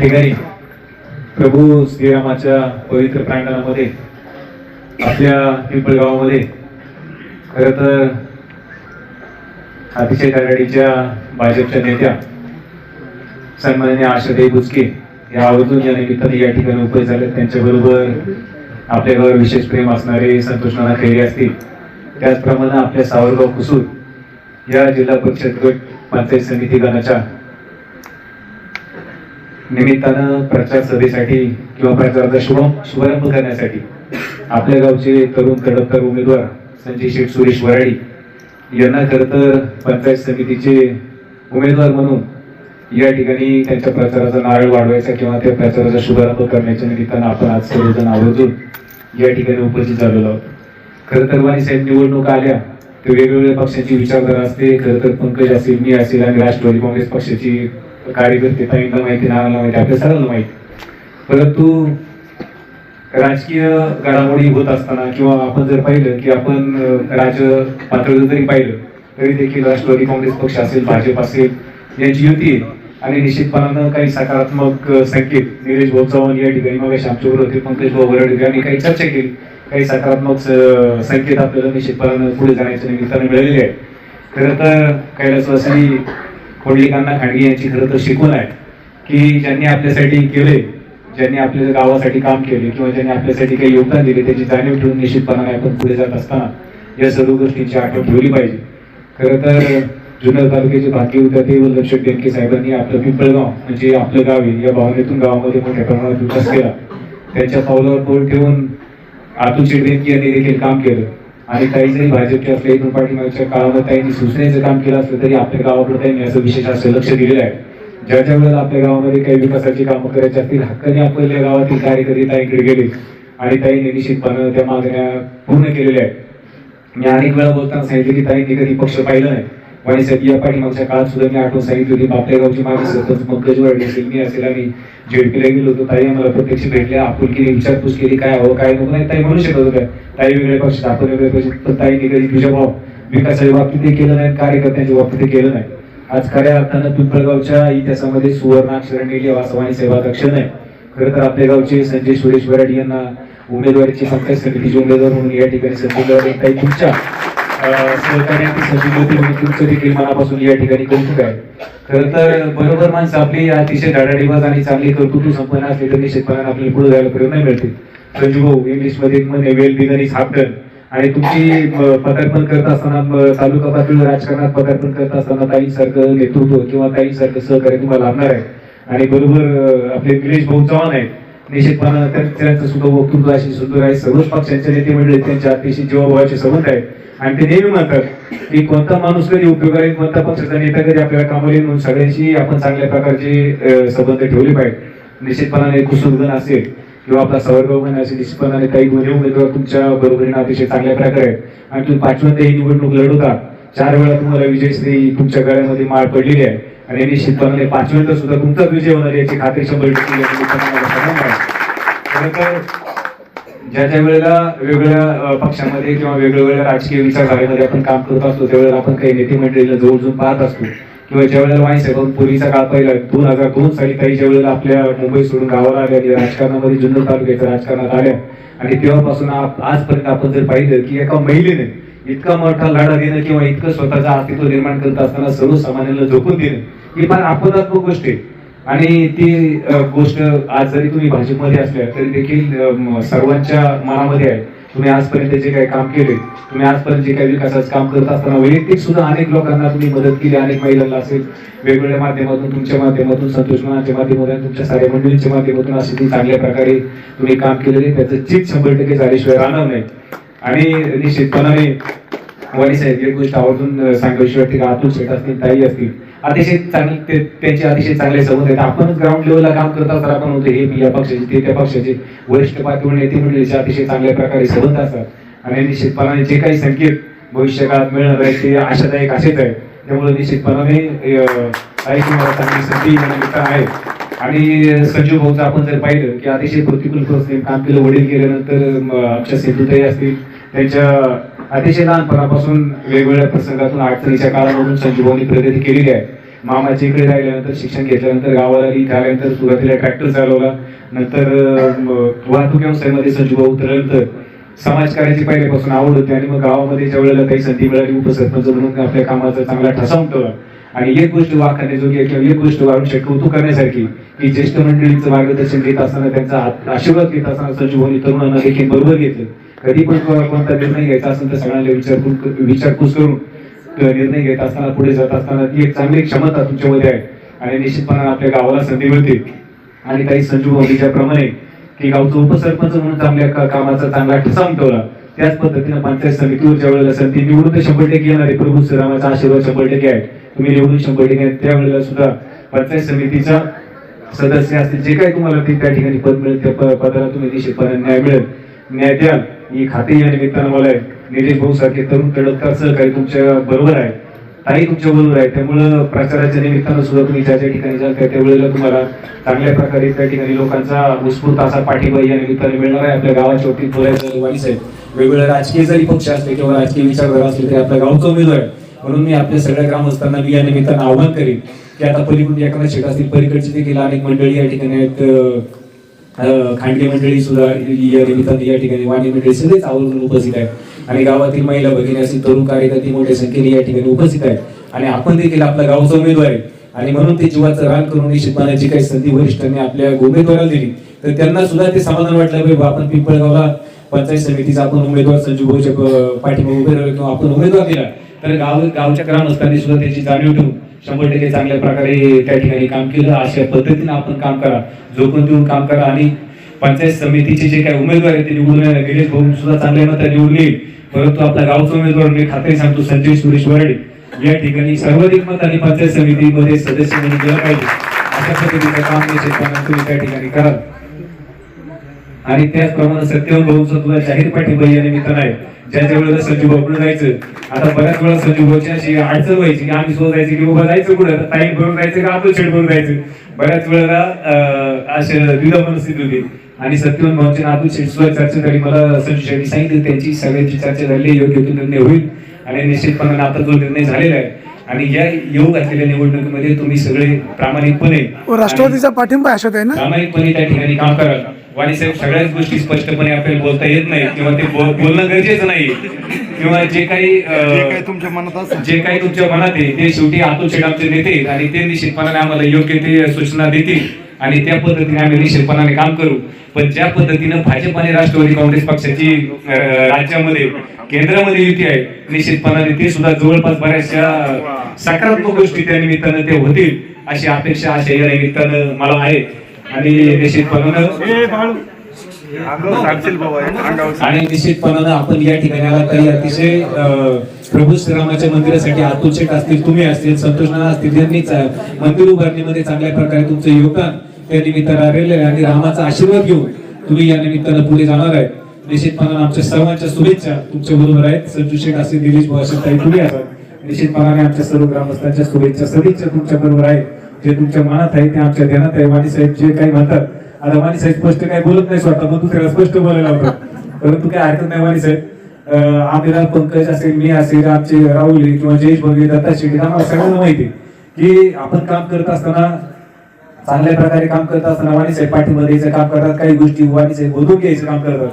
ठिकाणी प्रभू श्रीरामाच्या पवित्र प्रांगणामध्ये आपल्या पिंपळगावामध्ये खर तर अतिशय आघाडीच्या भाजपच्या नेत्या सन्माननीय आशाताई बुचके या आवर्जून या निमित्ताने या ठिकाणी उपस्थित झाले त्यांच्याबरोबर आपल्यावर विशेष प्रेम असणारे संतोष नाना खैरे असतील. त्याचप्रमाणे आपल्या सावरगाव कुसूर या जिल्हा परिषद गट पंचायत समिती गणाच्या निमित्तानं प्रचार सभेसाठी किंवा प्रचाराचा शुभ शुभारंभ करण्यासाठी आपल्या गावचे तरुण तडफदार उमेदवार संजय शेठ सुरेश वराडी यांना खरं तर पंचायत समितीचे उमेदवार म्हणून या ठिकाणी त्यांच्या प्रचाराचा नारळ वाढवायचा किंवा त्या प्रचाराचा शुभारंभ करण्याच्या निमित्तानं आपण आज सर्वजण आवर्जून या ठिकाणी उपस्थित झालेलो आहोत. खरं तर वाणी साहेब निवडणुका आल्या तर वेगवेगळ्या पक्षाची विचारधारा असते. खरं तर पंकज असेल मी असेल आणि राष्ट्रवादी काँग्रेस पक्षाची कार्यकर्ते ताईंना माहिती नावाला माहिती आपल्या सर्वांना माहिती. परंतु राजकीय घडामोडी होत असताना किंवा आपण जर पाहिलं की आपण राज राज्य पातळीवर जरी पाहिलं तरी देखील राष्ट्रवादी काँग्रेस पक्ष असेल भाजप असेल यांची युती आणि निश्चितपणानं काही सकारात्मक संकेत. निलेश भाऊ चव्हाण या ठिकाणी मग आमच्याबरोबर होते पंकज भाऊ बरड यांनी काही चर्चा केली. काही सकारात्मक संकेत आपल्याला निश्चितपणानं पुढे जाण्याच्या निमित्तानं मिळालेले आहे खरं तर कैलासवासी खोडलिकांना खाडगे यांची खरं तर शिकवण आहे की ज्यांनी आपल्यासाठी केले ज्यांनी आपल्या गावासाठी काम केले किंवा ज्यांनी आपल्यासाठी काही योगदान दिले त्याची जाणीव ठेवून निश्चितपणाने आपण पुढे जात असताना या सर्व गोष्टींची आठवण ठेवली पाहिजे. खरं तर जुन्नर तालुक्याचे भाग्य ते वल्लभ डेंके साहेबांनी आपलं पिंपळगाव म्हणजे आपलं गाव आहे या भावनेतून गावामध्ये मोठ्या प्रमाणात विकास केला. त्यांच्या पावलावर पाऊल ठेवून अतुल शेडबेनकी यांनी देखील काम केलं. आणि काही जरी भाजपच्या असल्या इथून काळामध्ये त्यांनी सूचनेचं काम केलं असलं तरी आपल्या गावाकडे त्यांनी असं विशेष असं लक्ष दिलेलं आहे. ज्या ज्या वेळेला आपल्या गावामध्ये काही विकासाची कामं करायची असतील हक्काने आपल्या गावातील कार्यकर्ते ताईकडे गेले. आणि ताईने निश्चितपणे त्या मागण्या पूर्ण केलेल्या आहेत. मी अनेक वेळा बोलताना सांगितलं की ताईंनी कधी पक्ष पाहिला नाही. वाणी साहेब या पाठीमागच्या काळात सुद्धा मी आठवण सांगितली होती आपल्या गावची माझी सरपंच पंकज वाढली असेल मी असेल आणि झेडपीला गेलो होतो. ताई आम्हाला प्रत्यक्ष भेटल्या आपुलकीने विचारपूस केली काय हवं काय नको नाही ताई म्हणू शकत होत्या. ताई वेगळ्या पक्षात आपण वेगळ्या पक्षात तर ताई निघाली तुझ्या भाव विकासाच्या बाबतीत ते केलं नाही कार्यकर्त्यांच्या बाबतीत ते केलं नाही. आज खऱ्या अर्थानं पिंपळगावच्या इतिहासामध्ये सुवर्ण अक्षरांनी लिहावा असं वाणी साहेबाचा क्षण खरं तर आपल्या गावचे संजय सुरेश वराडी यांना उमेदवारीची पंचायत समितीचे उमेदवार म्हणून या ठिकाणी संधी काही तुमच्या सहकार्याची संधी म्हणून तुमचं देखील मनापासून या ठिकाणी कौतुक आहे. खरं तर बरोबर माणसं आपली अतिशय धडाडीबाज आणि चांगली कर्तृत्व संपन्न असली तर निश्चितपणे आपल्याला पुढे जायला प्रेरणा मिळते. संजू भाऊ इंग्लिशमध्ये म्हणे well begun is half done आणि तुमची पदार्पण करत असताना तालुका पातळीवर राजकारणात पदार्पण करत असताना काही सारखं नेतृत्व किंवा काही सारखं सहकार्य तुम्हाला लाभणार आहे. आणि बरोबर आपले निलेश भाऊ चव्हाण आहेत. निश्चितपणे त्यांचं सुद्धा वक्तृत्व अशी सुंदर आहे. सर्वच पक्षांचे नेते मंडळी त्यांच्या अतिशय जीवाभावाचे संबंध आहेत. आणि ते नेहमी म्हणतात की कोणता माणूस कधी उपयोग आहे कोणता पक्षाचा नेता कधी आपल्याला कामाला येईल म्हणून सगळ्यांशी आपण चांगल्या प्रकारचे संबंध ठेवले पाहिजे निश्चितपणाने कुसुमधन असेल किंवा आपला सवर्गण असेल निश्चितपणाने काही गुन्हे उमेदवार तुमच्या बरोबरीने अतिशय चांगल्या प्रकारे आहेत. आणि तुम्ही पाचव्यांदा ही निवडणूक लढवता. चार वेळा तुम्हाला विजयश्री तुमच्या गळ्यामध्ये माळ पडलेली आहे. आणि निश्चितपणाने पाचव्यांदा सुद्धा तुमचाच विजय होणार याची खात्री शंभर टक्के तर ज्या ज्या वेळेला वेगवेगळ्या पक्षामध्ये किंवा वेगवेगळ्या राजकीय विचारधारेमध्ये आपण काम करत असतो त्यावेळेला आपण काही नेते मंडळीला जवळजून पाहत असतो. किंवा ज्या वेळेला वाणी पूर्वीचा काळ पहिला दोन हजार दोन साली काही ज्या वेळेला आपल्या मुंबई सोडून गावाला आल्या आणि राजकारणामध्ये जुन्नर तालुक्याच्या राजकारणात आल्या. आणि तेव्हापासून आजपर्यंत आपण जर पाहिलं की एका महिलेने इतका मोठा लढा देणं किंवा इतकं स्वतःचं अस्तित्व निर्माण करत असताना सर्वसामान्यांना झोकून देणं ही फार आपदात्मक गोष्ट आहे. आणि ती गोष्ट आज जरी तुम्ही भाजपमध्ये असल्या तरी देखील सर्वांच्या मनामध्ये आहे. तुम्ही आजपर्यंत जे काही काम केले तुम्ही आजपर्यंत जे काही विकासाचं काम करत असताना वैयक्तिक सुद्धा अनेक लोकांना तुम्ही मदत केली अनेक महिलांना असेल. वेगवेगळ्या माध्यमातून तुमच्या माध्यमातून संतोष मनाच्या माध्यमातून तुमच्या साऱ्या मंडळींच्या माध्यमातून असे तुम्ही चांगल्या प्रकारे तुम्ही काम केलेले. त्याचं चित शंभर टक्के झाल्याशिवाय राहणार नाही. आणि निश्चितपणाने वाणी साहेब एक गोष्ट आवर्जून सांगायची वाटते का अतुल शेठ असतील ताई असतील. अतिशय चांगले ते त्यांचे अतिशय चांगले संबंध आहेत. आपणच ग्राउंड लेवलला काम करत असताना आपण होतो हे मी या पक्षाचे ते त्या पक्षाचे वरिष्ठ पातळीवर नेते मंडळीचे अतिशय चांगल्या प्रकारे संबंध असतात. आणि निश्चितपणाने जे काही संकेत भविष्यकाळात मिळणार आहेत ते आशादायक असेच आहे त्यामुळे निश्चितपणाने अं, चांगली संधी आहे आणि संजीव भाऊचं आपण जर पाहिलं की अतिशय प्रतिकूल काम केलं वडील गेल्यानंतर आमच्या सिंधुताई असतील त्यांच्या अतिशय लहानपणापासून वेगवेगळ्या प्रसंगातून अडचणीच्या काळामधून संजीवनी प्रगती केलेली आहे. मामाच्या इकडे राहिल्यानंतर शिक्षण घेतल्यानंतर गावाला इथे आल्यानंतर सुरुवातीला ट्रॅक्टर चालवला. नंतर वाहतूक व्यवसायामध्ये संजू भाऊ उतरल्यानंतर समाजकार्याची पहिल्यापासून आवड होती आणि मग गावामध्ये ज्या वेळेला काही संधी मिळाली उपसरपंच म्हणून आपल्या कामाचा चांगला ठसा उमटवला. आणि एक गोष्ट वाखाण्याजोगी किंवा एक गोष्ट वाढून शेट कौतुक करण्यासारखी की ज्येष्ठ मंडळींचं मार्गदर्शन घेत असताना त्यांचा आशीर्वाद घेत असताना संजू तरुणांना देखील बरोबर घेतलं. कधी पण कोणता निर्णय घ्यायचा असेल तर सगळ्यांना विचारपूस विचारपूस करून निर्णय घेत असताना पुढे जात असताना ती एक चांगली क्षमता तुमच्यामध्ये आहे. आणि निश्चितपणाने आपल्या गावाला संधी मिळते. आणि काही संजू भाऊनीच्या प्रमाणे की गावचं उपसरपंच म्हणून चांगल्या कामाचा चांगला ठसा उमटवला त्याच पद्धतीनं पंचायत समितीवर ज्या वेळेला संधी निवडून तर शंभर टक्के येणार आहे प्रभू श्रीरामाचा आशीर्वाद शंभर टक्के आहे. तुम्ही निवडून शंभर टक्के त्यावेळेला सुद्धा पंचायत समितीचा सदस्य असतील जे काही तुम्हाला ते त्या ठिकाणी पद मिळेल त्या पदाला तुम्ही निश्चितपणे न्याय मिळेल. न्याय द्याल. ही खात्री या निमित्तानं मला निलेश भाऊ सारखे तरुण तडफदार सहकारी तुमच्या बरोबर आहे ताई तुमच्या बरोबर आहे त्यामुळं प्रचाराच्या निमित्तानं सुद्धा तुम्ही ज्या ज्या ठिकाणी जाल त्या त्यावेळेला तुम्हाला चांगल्या प्रकारे त्या ठिकाणी लोकांचा उत्स्फूर्त असा पाठिंबा या निमित्ताने मिळणार आहे. आपल्या गावाच्या वतीत बोलायचं वाईस आहे वेगवेगळे राजकीय जरी पक्ष असले किंवा राजकीय विचारधारा असले तरी आपल्या गावचा उमेदवार आहे. म्हणून मी आपल्या सगळ्या ग्रामस्थांना मी या निमित्तानं आव्हान करीन की आता पलीकडून एकनाथ शेट असतील पलीकडची देखील अनेक मंडळी या ठिकाणी आहेत खांडगे मंडळी सुद्धा या निमित्ताने या ठिकाणी वाणी मंडळी सगळेच आवर्जून उपस्थित आहेत. आणि गावातील महिला भगिनी असतील तरुण कार्यकर्ते मोठ्या संख्येने या ठिकाणी उपस्थित आहेत. आणि आपण देखील आपल्या गावचा उमेदवार आहे. आणि म्हणून ते जीवाचं रान करून निश्चितपणे काही संधी वरिष्ठांनी आपल्या उमेदवाराला दिली तर त्यांना सुद्धा ते समाधान वाटलं पाहिजे. आपण पिंपळगावला पंचायत समितीचा आपण उमेदवार संजू भाऊच्या पाठीमागे उभे राहिलो किंवा आपण उमेदवार दिला तर गाव गावच्या ग्रामस्थांनी सुद्धा त्याची जाणीव ठेवून शंभर टक्के चांगल्या प्रकारे त्या ठिकाणी काम केलं अशा पद्धतीने आपण काम करा. जोखून देऊन काम करा आणि पंचायत समितीचे जे काही उमेदवार आहेत ते निवडून गिरीश भाऊ सुद्धा चांगल्या मतात निवडून येईल. परंतु आपला गावचा उमेदवार मी खात्री सांगतो संजय सुरेश वरडे. या ठिकाणी सर्वाधिक मत आणि पंचायत समितीमध्ये सदस्य म्हणून गेलं पाहिजे. अशा पद्धतीचं काम तुम्ही त्या ठिकाणी कराल. आणि त्याचप्रमाणे सत्यवान भाऊचं तुला जाहीर पाठिंबा या निमित्तानं आहे. ज्या ज्या वेळेला संजू भाऊकडे जायचं आता बऱ्याच वेळा संजू भाऊची अशी अडचण व्हायची की आम्ही सुद्धा जायचं की बाबा जायचं कुठं? आता ताई भरून जायचं का आपलं छेड भरून जायचं? बऱ्याच वेळेला अशी द्विधा मनस्थिती होती. आणि सत्यवान भाऊच्या नातू शेठ सुद्धा चर्चा झाली. मला संजू शेट्टी सांगितलं त्यांची सगळ्यांची चर्चा झाली योग्य तो निर्णय होईल. आणि निश्चितपणे आता जो निर्णय झालेला आहे आणि या योग असलेल्या निवडणुकीमध्ये तुम्ही सगळे प्रामाणिकपणे राष्ट्रवादीचा पाठिंबा अशात आहे ना? प्रामाणिकपणे त्या ठिकाणी काम कराल. वाणी साहेब सगळ्याच गोष्टी स्पष्टपणे आपल्याला बोलता येत नाही किंवा ते बोल- बोलणं गरजेचं नाही. किंवा जे काही तुमच्या मनात जे काही तुमच्या मनात आहे ते शेवटी आतून आमचे नेते आणि ते निश्चितपणाने आम्हाला योग्य ते सूचना देतील आणि त्या पद्धतीने आम्ही निश्चितपणाने काम करू. पण ज्या पद्धतीनं भाजप आणि राष्ट्रवादी काँग्रेस पक्षाची राज्यामध्ये केंद्रामध्ये युती आहे निश्चितपणाने ते सुद्धा जवळपास बऱ्याचशा सकारात्मक गोष्टी त्या निमित्तानं ते होतील अशी अपेक्षा अशा या निमित्तानं मला आहे. आणि निश्चितपणानं आणि निश्चितपणानं आपण या ठिकाणी आला तरी अतिशय प्रभू श्रीरामाच्या मंदिरासाठी अतुल शेठ असतील तुम्ही असतील संतोष नाना असतील यांनी चा- मंदिर उभारणीमध्ये चांगल्या प्रकारे तुमचं योगदान त्या निमित्तानं राहिलेलं आहे आणि रामाचा आशीर्वाद घेऊन तुम्ही या निमित्तानं पुढे जाणार आहे. निश्चितपणानं आमच्या सर्वांच्या शुभेच्छा तुमच्या बरोबर आहेत. संजू शेठ असतील दिलीश भाऊ असेल ताई तुम्ही असाल. निश्चितपणाने आमच्या सर्व ग्रामस्थांच्या शुभेच्छा सदिच्छा तुमच्या बरोबर आहे जे तुमच्या मनात आहे ते आमच्या ध्यानात आहे. वाणी साहेब जे काही म्हणतात आता वाणी साहेब स्पष्ट काही बोलत नाही स्वतः मग दुसऱ्याला स्पष्ट बोलायला लावतात. परंतु काय हरकत नाही वाणी साहेब. अं, आमिरा पंकज असेल मी असेल आमचे राहुल किंवा जयेश भगे दत्ता शेट्टी आम्हाला सगळ्यांना माहिती की आपण काम करत असताना चांगल्या प्रकारे काम करत असताना वाणी साहेब पाठीमध्ये यायचं काम करतात काही गोष्टी वाणी साहेब बोलून घ्यायचं काम करतात.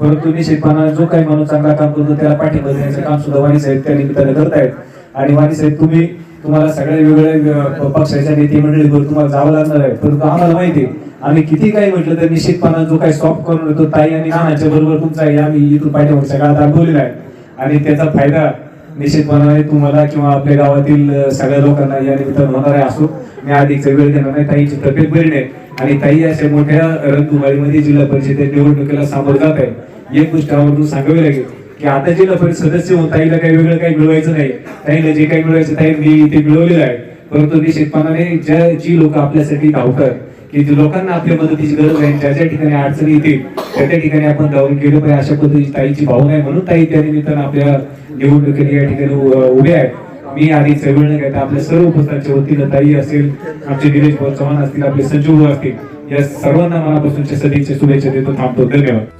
परंतु निश्चितपणाने जो काही माणूस चांगला काम करतो त्याला पाठीमध्ये यायचं काम सुद्धा वाणी साहेब त्या निमित्ताने करतायत. आणि वाणी साहेब तुम्ही तुम्हाला सगळ्या वेगवेगळ्या पक्षाच्या नेते मंडळीवर तुम्हाला जावं लागणार आहे. परंतु आम्हाला माहिती आहे आम्ही किती काही म्हटलं तर निश्चितपणा जो काही सॉफ्ट करून येतो ताई आणि नानाच्या बरोबर तुमचा आम्ही इथून पाठीमागच्या काळात अनुभवलेला आहे. आणि त्याचा फायदा निश्चितपणाने तुम्हाला किंवा आपल्या गावातील सगळ्या लोकांना या निमित्तानं होणार आहे असो मी अधिकचा वेळ देणार नाही. ताईची तब्येत बरी नाही. आणि ताई अशा मोठ्या रणधुमाळीमध्ये जिल्हा परिषद निवडणुकीला सामोरं जात आहे. एक गोष्ट आवर्जून सांगावी लागेल की आता जिल्हा परिषद सदस्य होऊन ताईला काही वेगळं काही मिळवायचं नाही ताईला जे काही मिळवायचं ताईंनी ते मिळवलेलं आहे. परंतु निश्चितपणाने ज्या जी लोक आपल्यासाठी धावतात की जे लोकांना आपल्या मदतीची गरज आहे ज्या ज्या ठिकाणी अडचणी येतील त्या त्या ठिकाणी आपण जाऊन गेलो पाहिजे अशा पद्धतीची ताईची भावना आहे. म्हणून ताई त्या निमित्तानं आपल्या निवडणुकीने या ठिकाणी उभे आहेत. मी आधी वेळ न घेता आपल्या सर्व उपस्थितांच्या वतीनं ताई असेल आमचे निलेश चव्हाण असतील आपले सचिव असतील या सर्वांना मनापासूनच्या सदिच्छा शुभेच्छा देतो थांबतो. धन्यवाद.